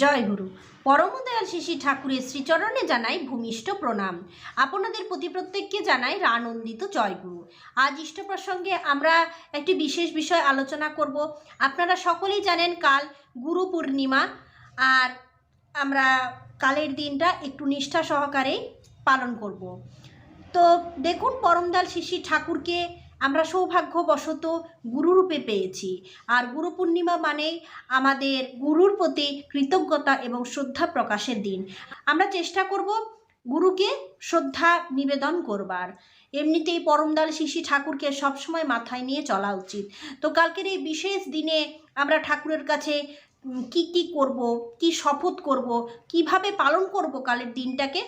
জয় গুরু। পরমদয়াল শিশি ঠাকুরের শ্রীচরণে জানাই ভূমিষ্ঠ প্রণাম। আপনাদের প্রতি প্রত্যেককে জানাই রানন্দিত জয়গুরু আজ ইষ্ট প্রসঙ্গে আমরা একটি বিশেষ বিষয় আলোচনা করব। আপনারা সকলেই জানেন কাল গুরু পূর্ণিমা, আর আমরা কালের দিনটা একটু নিষ্ঠা সহকারে পালন করব। তো দেখুন পরমদাল শিশি ঠাকুরকে আমরা সৌভাগ্যবশত গুরুরূপে পেয়েছি। আর গুরু পূর্ণিমা মানেই আমাদের গুরুর প্রতি কৃতজ্ঞতা এবং শ্রদ্ধা প্রকাশের দিন। আমরা চেষ্টা করব গুরুকে শ্রদ্ধা নিবেদন করবার। এমনিতেই পরমদাল শিশি ঠাকুরকে সবসময় মাথায় নিয়ে চলা উচিত। তো কালকের এই বিশেষ দিনে আমরা ঠাকুরের কাছে কি কি করব, কি শপথ করব, কীভাবে পালন করব কালের দিনটাকে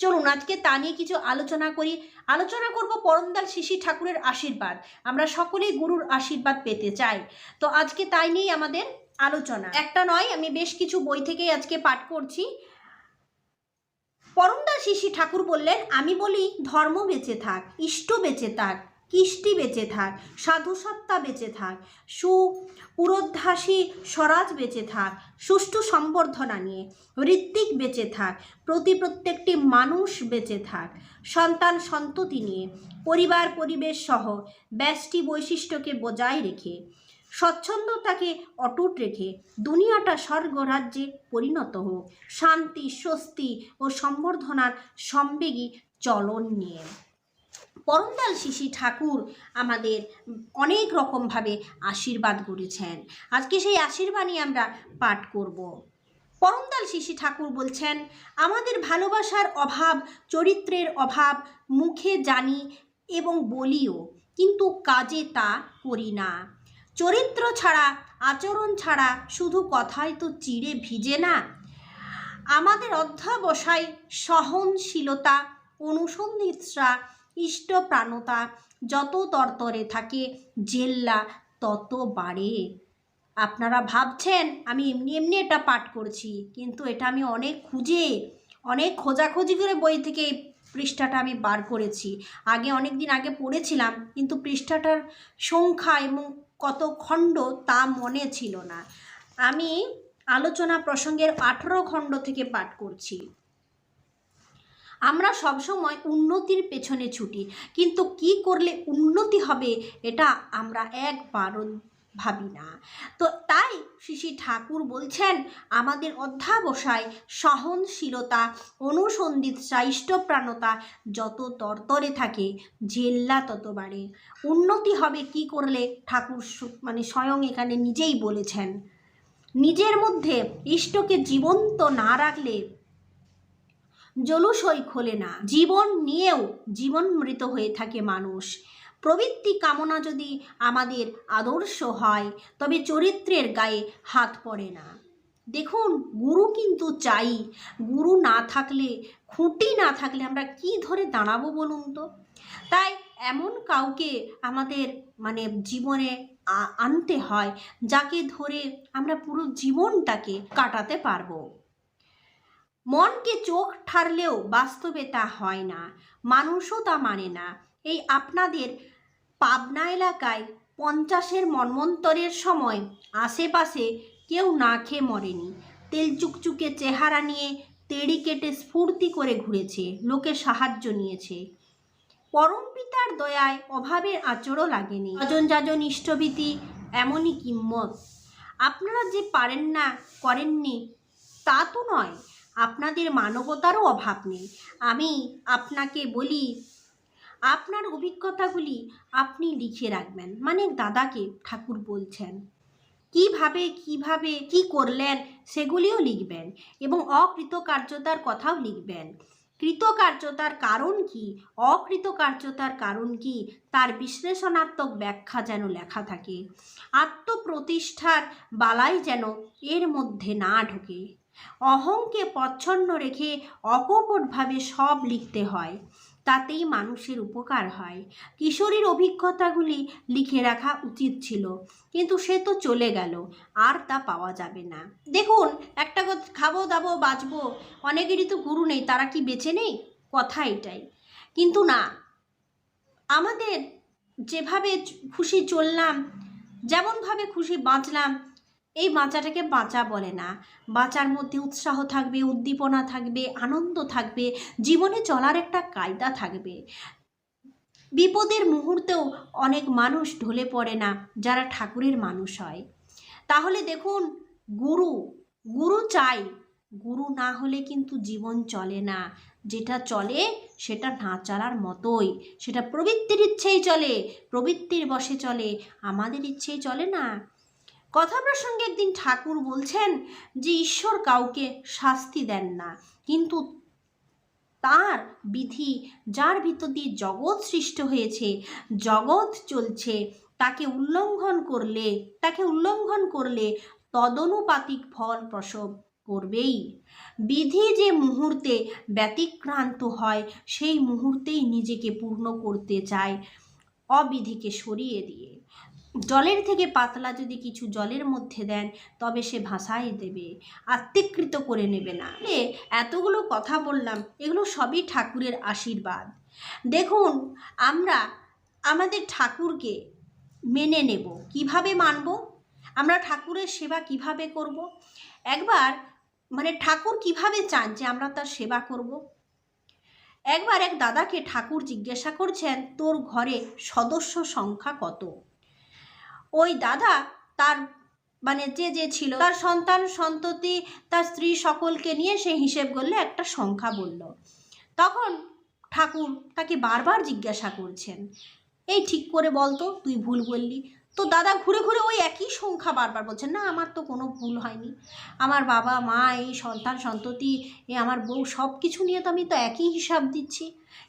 চলুন আজকে তা নিয়ে কিছু আলোচনা করি। আলোচনা করব পরমদাল শিশি ঠাকুরের আশীর্বাদ। আমরা সকলেই গুরুর আশীর্বাদ পেতে চাই। তো আজকে তাই নিয়েই আমাদের আলোচনা। একটা নয়, আমি বেশ কিছু বই থেকেই আজকে পাঠ করছি। পরমদাল শিশি ঠাকুর বললেন, আমি বলি ধর্ম বেঁচে থাক, ইষ্ট বেঁচে থাক। কৃষ্টি বেঁচে থাক, সাধুসত্তা বেঁচে থাক, সু পুরোদ্ধাসী স্বরাজ বেঁচে থাক, সুষ্ঠু সম্বর্ধনা নিয়ে ঋত্বিক বেঁচে থাক, প্রতি প্রত্যেকটি মানুষ বেঁচে থাক, সন্তান সন্ততি নিয়ে পরিবার পরিবেশ সহ ব্যষ্টি বৈশিষ্ট্যকে বজায় রেখে, স্বচ্ছন্দতাকে অটুট রেখে দুনিয়াটা স্বর্গরাজ্যে পরিণত হোক, শান্তি, স্বস্তি ও সম্বর্ধনার সম্বেগী চলন নিয়ে। পরমদাল শিশি ঠাকুর আমাদের অনেক রকমভাবে আশীর্বাদ করেছেন। আজকে সেই আশীর্বাদই আমরা পাঠ করব। পরমদাল শিশি ঠাকুর বলছেন, আমাদের ভালোবাসার অভাব, চরিত্রের অভাব, মুখে জানি এবং বলিও, কিন্তু কাজে তা করি না। চরিত্র ছাড়া, আচরণ ছাড়া শুধু কথায় তো চিড়ে ভিজে না। আমাদের অধ্যাবসায় সহনশীলতা, অনুসন্ধিৎসা ইষ্টপ্রাণতা যত তরতরে থাকে, জেল্লা তত বাড়ে। আপনারা ভাবছেন, আমি এমনি এমনি এটা পাঠ করছি, কিন্তু এটা আমি অনেক খুঁজে, অনেক খোঁজাখুঁজি করে বই থেকে এই পৃষ্ঠাটা আমি বার করেছি। আগে অনেক দিন আগে পড়েছিলাম, কিন্তু পৃষ্ঠাটার সংখ্যা এবং কত খণ্ড তা মনে ছিল না। আমি আলোচনা প্রসঙ্গের আঠেরো খণ্ড থেকে পাঠ করছি। আমরা সবসময় উন্নতির পেছনে ছুটি। কিন্তু কি করলে উন্নতি হবে এটা আমরা একবারও ভাবি না। তো তাই শিশি ঠাকুর বলছেন, আমাদের অধ্যাবসায় সহনশীলতা অনুসন্ধিৎসা ইষ্টপ্রাণতা যত তরতরে থাকে, জেল্লা তত বাড়ে। উন্নতি হবে কি করলে? ঠাকুর মানে স্বয়ং এখানে নিজেই বলেছেন। নিজের মধ্যে ইষ্টকে জীবন্ত না রাখলে জলুসই খোলে না। জীবন নিয়েও জীবন মৃত হয়ে থাকে মানুষ। প্রবৃত্তি কামনা যদি আমাদের আদর্শ হয়, তবে চরিত্রের গায়ে হাত পড়ে না। দেখুন, গুরু কিন্তু চাই। গুরু না থাকলে, খুঁটি না থাকলে আমরা কি ধরে দাঁড়াবো বলুন তো? তাই এমন কাউকে আমাদের মানে জীবনে আনতে হয়, যাকে ধরে আমরা পুরো জীবনটাকে কাটাতে পারব। মনকে চোখ ঠারলেও বাস্তবে তা হয় না, মানুষও তা মানে না। এই আপনাদের পাবনা এলাকায় পঞ্চাশের মন্বন্তরের সময় আশেপাশে কেউ না খেয়ে মরেনি। তেল চুকচুকে চেহারা নিয়ে তেড়ি কেটে স্ফূর্তি করে ঘুরেছে, লোকে সাহায্য নিয়েছে। পরম পিতার দয়ায় অভাবের আচরও লাগেনি। যজন যাজন ইষ্টভীতি এমনই কিম্মত। আপনারা যে পারেন না, করেননি, তা তো নয়। আপনাদের মানবতারও অভাব নেই। আমি আপনাকে বলি, আপনার অভিজ্ঞতাগুলি আপনি লিখে রাখবেন। মানে দাদাকে ঠাকুর বলছেন। কীভাবে কীভাবে, কি করলেন সেগুলিও লিখবেন এবং অকৃতকার্যতার কথাও লিখবেন। কৃতকার্যতার কারণ কি? অকৃতকার্যতার কারণ কি? তার বিশ্লেষণাত্মক ব্যাখ্যা যেন লেখা থাকে। আত্মপ্রতিষ্ঠার বালাই যেন এর মধ্যে না ঢোকে। অহংকে প্রচ্ছন্ন রেখে অকপটভাবে সব লিখতে হয়। তাতেই মানুষের উপকার হয়। কিশোরীর অভিজ্ঞতাগুলি লিখে রাখা উচিত ছিল, কিন্তু সে তো চলে গেল, আর তা পাওয়া যাবে না। দেখুন, একটা কথা খাব, দাবো, বাঁচবো, অনেকেরই তো গুরু নেই, তারা কি বেঁচে নেই? কথা এটাই। কিন্তু না, আমাদের যেভাবে খুশি চললাম, যেমনভাবে খুশি বাঁচলাম এই বাঁচাটাকে বাঁচা বলে না। বাঁচার মধ্যে উৎসাহ থাকবে, উদ্দীপনা থাকবে, আনন্দ থাকবে, জীবনে চলার একটা কায়দা থাকবে। বিপদের মুহূর্তেও অনেক মানুষ ঢলে পড়ে না, যারা ঠাকুরের মানুষ হয়। তাহলে দেখুন, গুরু গুরু চাই। গুরু না হলে কিন্তু জীবন চলে না। যেটা চলে, সেটা না চলার মতোই। সেটা প্রবৃত্তির ইচ্ছেই চলে, প্রবৃত্তির বসে চলে। আমাদের ইচ্ছেই চলে না। কথা প্রসঙ্গে একদিন ঠাকুর বলছেন যে ঈশ্বর কাউকে শাস্তি দেন না। কিন্তু তার বিধি যার ভিতর দিয়ে জগৎ সৃষ্ট হয়েছে, জগৎ চলছে, তাকে উল্লঙ্ঘন করলে, তাকে উল্লঙ্ঘন করলে তদনুপাতিক ফল প্রসব করবেই। বিধি যে মুহূর্তে ব্যতিক্রান্ত হয়, সেই মুহূর্তেই নিজেকে পূর্ণ করতে চায়, অবিধিকে সরিয়ে দিয়ে। জলের থেকে পাতলা যদি কিছু জলের মধ্যে দেন, তবে সে ভাসাই দেবে। আত্মীকৃত করে নেবে না। এ, এতগুলো কথা বললাম, এগুলো সবই ঠাকুরের আশীর্বাদ। দেখুন, আমরা আমাদের ঠাকুরকে মেনে নেব। কীভাবে মানব? আমরা ঠাকুরের সেবা কীভাবে করব? একবার মানে ঠাকুর কীভাবে চান যে আমরা তার সেবা করব? একবার এক দাদাকে ঠাকুর জিজ্ঞাসা করছেন, তোর ঘরে সদস্য সংখ্যা কত? ওই দাদা তার মানে যে যে ছিল, তার সন্তান সন্ততি, তার স্ত্রী সকলকে নিয়ে সে হিসেব করলে, একটা সংখ্যা বলল। তখন ঠাকুর তাকে বারবার জিজ্ঞাসা করছেন, এই ঠিক করে বলতো, তুই ভুল বললি। তো দাদা ঘুরে ঘুরে ওই একই সংখ্যা বারবার বলছেন না, আমার তো কোনো ভুল হয়নি। আমার বাবা, মা, এই সন্তান, সন্ততি এ আমার বউ সব কিছু নিয়ে তো আমি তো একই হিসাব দিচ্ছি।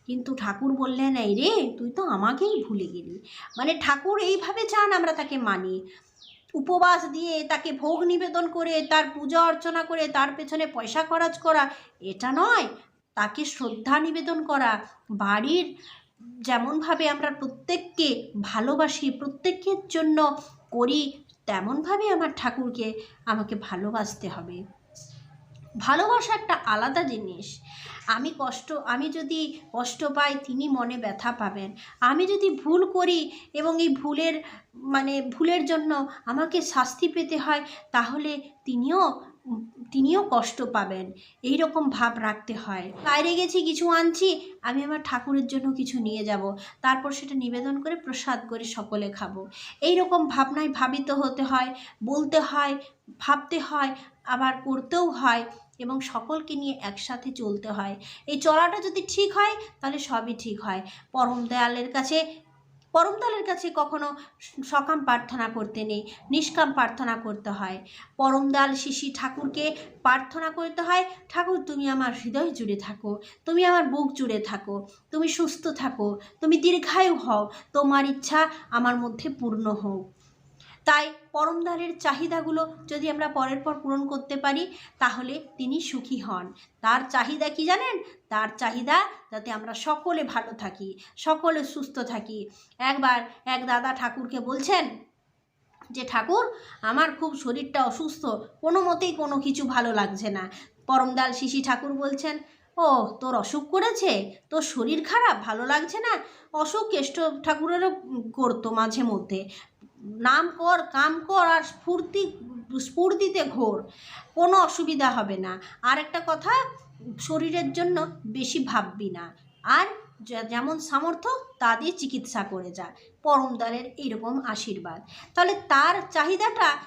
কিন্তু ঠাকুর বললেন, এই রে, তুই তো আমাকেই ভুলে গেলি। মানে ঠাকুর এইভাবে চান আমরা তাকে মানি। উপবাস দিয়ে তাকে ভোগ নিবেদন করে, তার পূজা অর্চনা করে, তার পেছনে পয়সা খরচ করা, এটা নয়। তাকে শ্রদ্ধা নিবেদন করা। বাড়ির যেমনভাবে আমরা প্রত্যেককে ভালোবাসি, প্রত্যেকের জন্য করি, তেমনভাবে আমার ঠাকুরকে আমাকে ভালোবাসতে হবে। ভালোবাসা একটা আলাদা জিনিস। আমি কষ্ট, আমি যদি কষ্ট পাই, তিনি মনে ব্যথা পাবেন। আমি যদি ভুল করি এবং এই ভুলের মানে ভুলের জন্য আমাকে শাস্তি পেতে হয়, তাহলে তিনিও তিনিও কষ্ট পাবেন। এই রকম ভাব রাখতে হয়। বাইরে গেছি, কিছু আনছি, আমি আমার ঠাকুরের জন্য কিছু নিয়ে যাব। তারপর সেটা নিবেদন করে প্রসাদ করে সকলে খাব। এই রকম ভাবনায় ভাবিত হতে হয়, বলতে হয়, ভাবতে হয়, আবার করতেও হয় এবং সকলকে নিয়ে একসাথে চলতে হয়। এই চলাটা যদি ঠিক হয়, তাহলে সবই ঠিক হয়। পরম দয়ালের কাছে পরম দয়ালের কাছে কখনো সকাম প্রার্থনা করতে নেই, নিষ্কাম প্রার্থনা করতে হয়। পরমদাল শিশি ঠাকুরকে প্রার্থনা করতে হয়, ঠাকুর, তুমি আমার হৃদয় জুড়ে থাকো, তুমি আমার বুক জুড়ে থাকো, তুমি সুস্থ থাকো, তুমি দীর্ঘায়ু হও, তোমার ইচ্ছা আমার মধ্যে পূর্ণ হোক। তাই পরমদারের চাহিদাগুলো যদি আমরা পরের পর পূরণ করতে পারি, তাহলে তিনি সুখী হন। তার চাহিদা কি জানেন? তার চাহিদা যাতে আমরা সকলে ভালো থাকি, সকলে সুস্থ থাকি। একবার এক দাদা ঠাকুরকে বলছেন যে, ঠাকুর, আমার খুব শরীরটা অসুস্থ, কোনো মতেই কোনো কিছু ভালো লাগছে না। পরমদাল শিশি ঠাকুর বলছেন, ও, তোর অসুখ করেছে? তোর শরীর খারাপ? ভালো লাগছে না? অসুখ কেষ্ট ঠাকুরেরও করতো মাঝে মধ্যে। নাম কর, কাম কর আর স্ফূর্তি, স্ফূর্তিতে ঘোর। কোনো অসুবিধা হবে না। আর একটা কথা, শরীরের জন্য বেশি ভাববি না। আর যেমন সামর্থ্য, তা দিয়ে চিকিৎসা করে যা। পরমদারের এইরকম আশীর্বাদ। তাহলে তার চাহিদাটা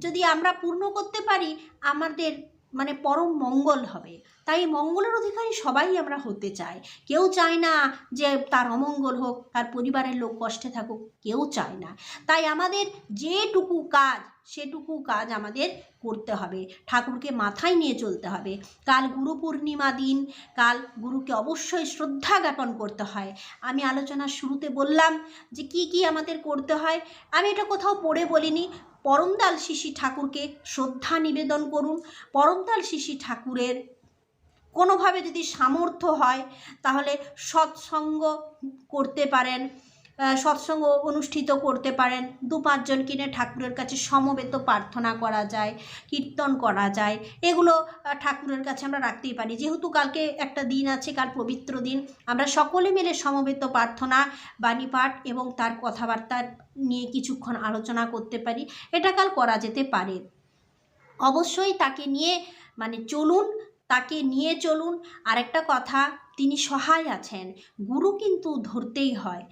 যদি আমরা পূর্ণ করতে পারি, আমাদের মানে পরম মঙ্গল হবে। তাই মঙ্গলের অধিকারী সবাই আমরা হতে চাই। কেউ চায় না যে তার অমঙ্গল হোক, তার পরিবারের লোক কষ্টে থাকুক, কেউ চায় না। তাই আমাদের যেটুকু কাজ, সেটুকু কাজ আমাদের করতে হবে। ঠাকুরকে মাথায় নিয়ে চলতে হবে। কাল গুরু পূর্ণিমা দিন, কাল গুরুকে অবশ্যই শ্রদ্ধা জ্ঞাপন করতে হয়। আমি আলোচনার শুরুতে বললাম যে কি কি আমাদের করতে হয়। আমি এটা কোথাও পড়ে বলিনি। পরমদাল শিশি ঠাকুরকে শ্রদ্ধা নিবেদন করুন। পরমদাল শিশি ঠাকুরের কোনোভাবে যদি সামর্থ্য হয়, তাহলে সৎসঙ্গ করতে পারেন। সৎসঙ্গ অনুষ্ঠিত করতে পারেন। দু পাঁচজন কিনে ঠাকুরের কাছে সমবেত প্রার্থনা করা যায়, কীর্তন করা যায়। এগুলো ঠাকুরের কাছে আমরা রাখতেই পারি। যেহেতু কালকে একটা দিন আছে, কাল পবিত্র দিন, আমরা সকলে মিলে সমবেত প্রার্থনা, বাণী পাঠ এবং তার কথাবার্তা নিয়ে কিছুক্ষণ আলোচনা করতে পারি। এটা কাল করা যেতে পারে। অবশ্যই তাকে নিয়ে মানে চলুন তাকে নিয়ে চলুন। আরেকটা কথা, তিনি সহায় আছেন। গুরু কিন্তু ধরতেই হয়।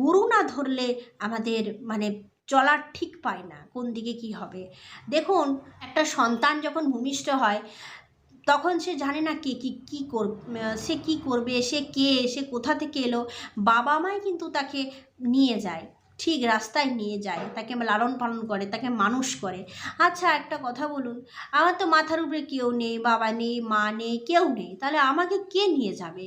গুরু না ধরলে আমাদের মানে চলার ঠিক পায় না, কোন দিকে কি হবে। দেখুন, একটা সন্তান যখন ভূমিষ্ঠ হয়, তখন সে জানে না কে কি, কী কর সে কি করবে, সে কে, সে কোথা থেকে এলো। বাবা মাই কিন্তু তাকে নিয়ে যায়। ঠিক রাস্তায় নিয়ে যায়, তাকে লালন পালন করে, তাকে মানুষ করে। আচ্ছা একটা কথা বলুন, আমার তো মাথার উপরে কেউ নেই, বাবা নেই, মা নেই, কেউ নেই, তাহলে আমাকে কে নিয়ে যাবে?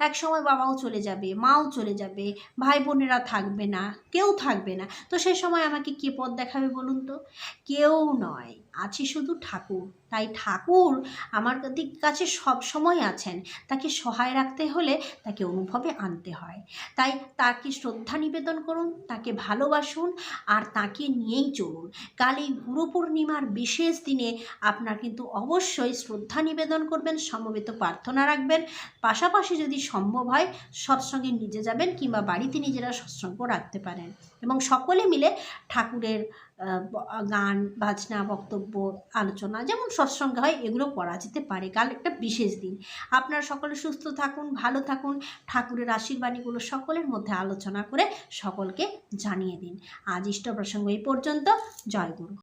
এক সময় বাবাও চলে যাবে, মাও চলে যাবে ভাই বোনেরা থাকবে না, কেউ থাকবে না। তো সে সময় আমাকে কে পথ দেখাবে বলুন তো? কেউ নয়। আছে শুধু ঠাকুর। তাই ঠাকুর আমার কাছে সব সময় আছেন। তাকে সহায় রাখতে হলে তাকে অনুভবে আনতে হয়। তাই তাকে শ্রদ্ধা নিবেদন করুন, তাকে ভালোবাসুন আর তাকে নিয়েই চলুন। কাল এই গুরু পূর্ণিমার বিশেষ দিনে আপনার কিন্তু অবশ্যই শ্রদ্ধা নিবেদন করবেন, সমবেত প্রার্থনা রাখবেন। পাশাপাশি যদি সম্ভব হয়, সৎসঙ্গে নিজে যাবেন কিংবা বাড়িতে নিজেরা সৎসঙ্গ রাখতে পারেন। এবং সকলে মিলে ঠাকুরের গান, বাজনা, বক্তব্য, আলোচনা যেমন সৎসঙ্গে হয়, এগুলো করা যেতে পারে। কাল একটা বিশেষ দিন। আপনারা সকলে সুস্থ থাকুন, ভালো থাকুন। ঠাকুরের আশীর্বাণীগুলো সকলের মধ্যে আলোচনা করে সকলকে জানিয়ে দিন। আজ ইষ্ট প্রসঙ্গ এই পর্যন্ত। জয় গুরু।